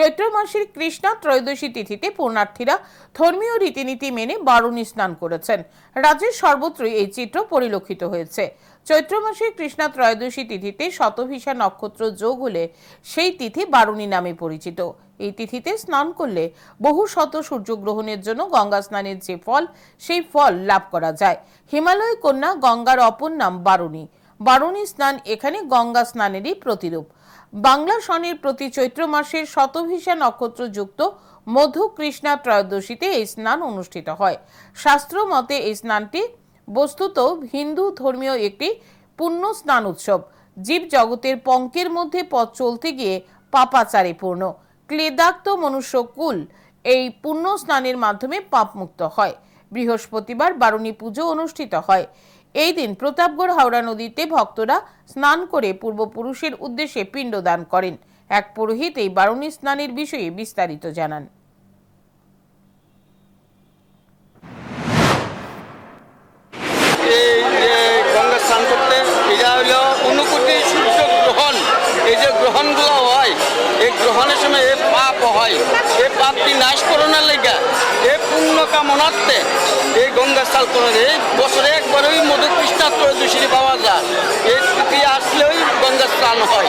চৈত্র মাসের কৃষ্ণা ত্রয়োদশী তিথিতে পুণ্যার্থীরা ধর্মীয় রীতিনীতি মেনে বারুণী স্নান করেছেন। রাজ্যের সর্বত্রই এই চিত্র পরিলক্ষিত হয়েছে। চৈত্র মাসের কৃষ্ণা ত্রয়োদশী তিথিতে শতভিসা নক্ষত্র যোগ হলে সেই তিথি বারুণী নামে পরিচিত। এই তিথিতে স্নান করলে বহু শত সূর্যগ্রহণের জন্য গঙ্গা স্নানের যে ফল, সেই ফল লাভ করা যায়। হিমালয় কন্যা গঙ্গার অপর নাম বারুণী। বারুণী স্নান এখানে গঙ্গা স্নানেরই প্রতিরূপ। বাংলা সনের প্রতি চৈত্র মাসের শতভিষা নক্ষত্র যুক্ত মধু কৃষ্ণা ত্রয়োদশীতে এই স্নান অনুষ্ঠিত হয়। শাস্ত্র মতে এই স্নানটি বস্তুত হিন্দু ধর্মীয় একটি পুণ্য স্নান উৎসব। জীব জগতের পঙ্কের মধ্যে পথ চলতে গিয়ে পাপাচারে পূর্ণ। ক্লেদাক্ত মনুষ্য কুল এই পুণ্য স্নানের মাধ্যমে পাপমুক্ত হয়। বৃহস্পতিবার বারুণী পুজো অনুষ্ঠিত হয়। এই দিন প্রতাপগড় হাওড়া নদীতে ভক্তরা স্নান করে পূর্বপুরুষের উদ্দেশ্যে পিণ্ডদান করেন। এক পুরোহিত এই বারুণী স্নানের বিষয়ে বিস্তারিত জানান। গ্রহণগুলো হয়, এই গ্রহণের সময় এই পাপ হয় এই পাপটি নাশ করানোর লেগে এই পুণ্য কামনার্থে এই গঙ্গা স্থান করে এই বছরে একবার ওই মধু কৃষ্ণা দূষণী পাওয়া যায়। এই তিথি আসলেই গঙ্গা স্নান হয়।